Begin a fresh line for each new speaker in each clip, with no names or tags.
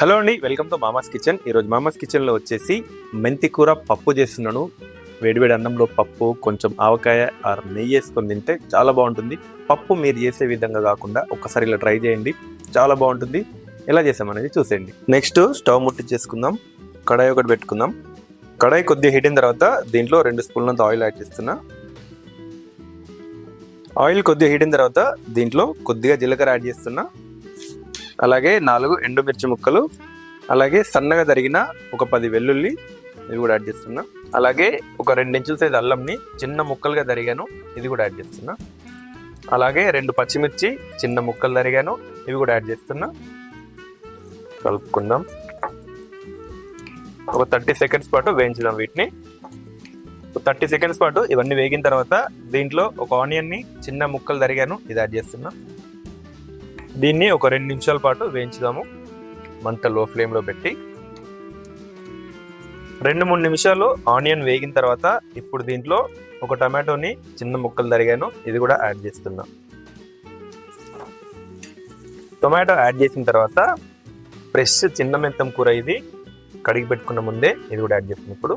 Hello అండి welcome to మామాస్ kitchen. ఈరోజు మామాస్ కిచెన్లో వచ్చేసి మెంతి కూర పప్పు చేస్తున్నాను. వేడివేడి అన్నంలో పప్పు కొంచెం ఆవకాయ ఆర్ నెయ్యి వేసుకొని తింటే చాలా బాగుంటుంది. పప్పు మీరు చేసే విధంగా కాకుండా ఒక్కసారి ఇలా ట్రై చేయండి చాలా బాగుంటుంది. ఎలా చేసామనేది చూసేయండి. నెక్స్ట్ స్టవ్ ముట్టించేసుకుందాం కడాయి ఒకటి పెట్టుకుందాం. కడాయి కొద్దిగా హీట్ అయిన తర్వాత దీంట్లో రెండు స్పూన్లంత ఆయిల్ యాడ్ చేస్తున్నా. ఆయిల్ కొద్దిగా హీట్ అయిన తర్వాత దీంట్లో కొద్దిగా జీలకర్ర యాడ్ చేస్తున్నా. అలాగే నాలుగు ఎండుమిర్చి ముక్కలు అలాగే సన్నగా తరిగిన ఒక పది వెల్లుల్లి ఇవి కూడా యాడ్ చేస్తున్నా. అలాగే ఒక రెండించుల సైజ్ అల్లంని చిన్న ముక్కలుగా తరిగాను ఇది కూడా యాడ్ చేస్తున్నా. అలాగే రెండు పచ్చిమిర్చి చిన్న ముక్కలు తరిగాను ఇవి కూడా యాడ్ చేస్తున్నా. కలుపుకుందాం. ఒక థర్టీ సెకండ్స్ పాటు వేయించుదాం వీటిని. థర్టీ సెకండ్స్ పాటు ఇవన్నీ వేగిన తర్వాత దీంట్లో ఒక ఆనియన్ని చిన్న ముక్కలు తరిగాను ఇది యాడ్ చేస్తున్నా. దీన్ని ఒక రెండు నిమిషాల పాటు వేయించుదాము. మంట లో ఫ్లేమ్లో పెట్టి. రెండు మూడు నిమిషాలు ఆనియన్ వేగిన తర్వాత ఇప్పుడు దీంట్లో ఒక టమాటోని చిన్న ముక్కలు తరిగాను. ఇది కూడా యాడ్ చేస్తున్నా. టొమాటో యాడ్ చేసిన తర్వాత ఫ్రెష్ చిన్న మెంతం కూర ఇది కడిగి పెట్టుకున్న ముందే ఇది కూడా యాడ్ చేస్తున్నాం ఇప్పుడు.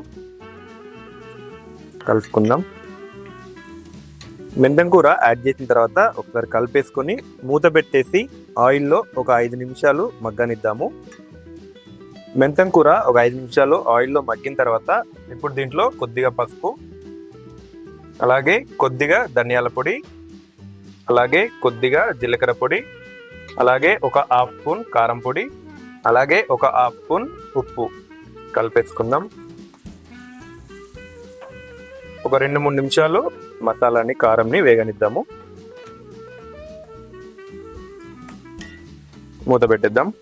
కలుపుకుందాం. మెంతం కూర యాడ్ చేసిన తర్వాత ఒకసారి కలిపేసుకొని మూత పెట్టేసి ఆయిల్లో ఒక ఐదు నిమిషాలు మగ్గనిద్దాము. మెంతం కూర ఒక ఐదు నిమిషాలు ఆయిల్లో మగ్గిన తర్వాత ఇప్పుడు దీంట్లో కొద్దిగా పసుపు అలాగే కొద్దిగా ధనియాల పొడి అలాగే కొద్దిగా జీలకర్ర పొడి అలాగే ఒక హాఫ్ స్పూన్ కారం పొడి అలాగే ఒక హాఫ్ స్పూన్ ఉప్పు కలిపేసుకుందాం. ఒక రెండు మూడు నిమిషాలు మసాలాని కారంని వేగనిద్దాము. మూత పెట్టేద్దాం.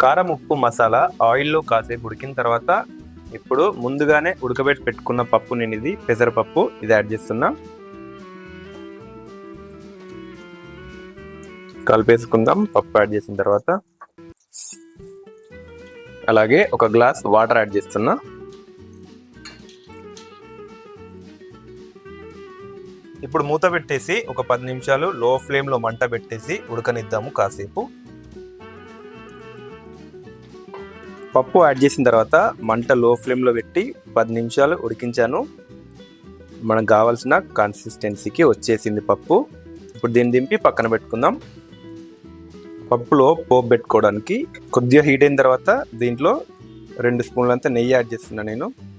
కారం ఉప్పు మసాలా ఆయిల్లో కాసేపు ఉడికిన తర్వాత ఇప్పుడు ముందుగానే ఉడకబెట్టి పెట్టుకున్న పప్పు నేను ఇది పెసరపప్పు ఇది యాడ్ చేస్తున్నా. కలిపేసుకుందాం. పప్పు యాడ్ చేసిన తర్వాత అలాగే ఒక గ్లాస్ వాటర్ యాడ్ చేస్తున్నా. ఇప్పుడు మూత పెట్టేసి ఒక పది నిమిషాలు లో ఫ్లేమ్లో మంట పెట్టేసి ఉడకనిద్దాము కాసేపు. పప్పు యాడ్ చేసిన తర్వాత మంట లో ఫ్లేమ్లో పెట్టి పది నిమిషాలు ఉడికించాను. మనకు కావాల్సిన కన్సిస్టెన్సీకి వచ్చేసింది పప్పు. ఇప్పుడు దీన్ని దింపి పక్కన పెట్టుకుందాం. పప్పులో పోపు పెట్టుకోవడానికి కొద్దిగా హీట్ అయిన తర్వాత దీంట్లో రెండు స్పూన్లంతా నెయ్యి యాడ్ చేస్తున్నాను నేను.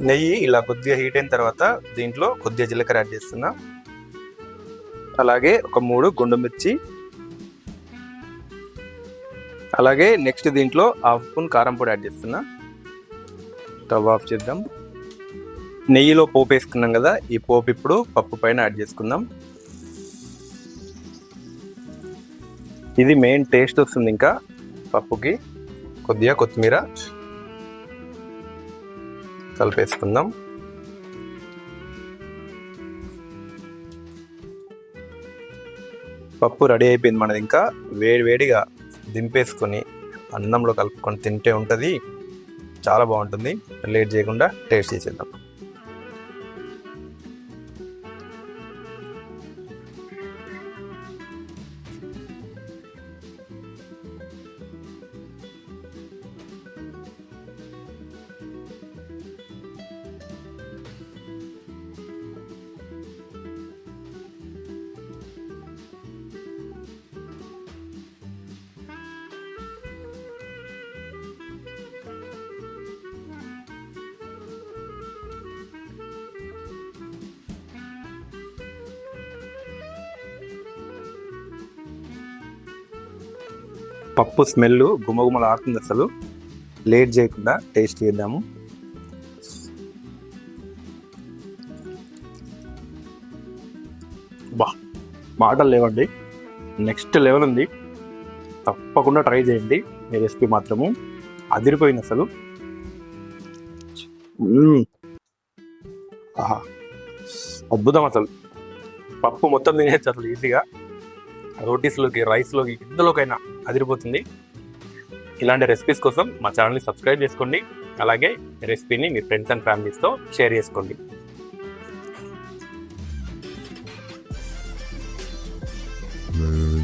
నెయ్యి ఇలా కొద్దిగా హీట్ అయిన తర్వాత దీంట్లో కొద్దిగా జీలకర్ర యాడ్ చేస్తున్నా. అలాగే ఒక మూడు గుండు మిర్చి. అలాగే నెక్స్ట్ దీంట్లో హాఫ్ స్పూన్ కారం పొడి యాడ్ చేస్తున్నా. స్టవ్ ఆఫ్ చేద్దాం. నెయ్యిలో పోపు వేసుకున్నాం కదా ఈ పోపు ఇప్పుడు పప్పు పైన యాడ్ చేసుకుందాం. ఇది మెయిన్ టేస్ట్ వస్తుంది ఇంకా పప్పుకి. కొద్దిగా కొత్తిమీర. కలిపేసుకుందాం. పప్పు రెడీ అయిపోయింది మనది ఇంకా. వేడి వేడిగా దింపేసుకొని అన్నంలో కలుపుకొని తింటే ఉంటుంది. చాలా బాగుంటుంది. లేట్ చేయకుండా టేస్ట్ చేసేద్దాం. పప్పు స్మెల్ గుమగుమలు ఆడుతుంది అసలు. లేట్ చేయకుండా టేస్ట్ చేద్దాము. బా మాటలు లేవండి. నెక్స్ట్ లెవెల్ ఉంది. తప్పకుండా ట్రై చేయండి. ఈ రెసిపీ మాత్రము అదిరిపోయింది అసలు. ఆహా. అద్భుతం అసలు. పప్పు మొత్తం తినేచ్చు అసలు ఈజీగా రోటీస్లోకి రైస్లోకి ఇందులోకైనా అదిరిపోతుంది. ఇలాంటి రెసిపీస్ కోసం మా ఛానల్ని సబ్స్క్రైబ్ చేసుకోండి. అలాగే రెసిపీని మీ ఫ్రెండ్స్ అండ్ ఫ్యామిలీస్తో షేర్ చేసుకోండి.
Moon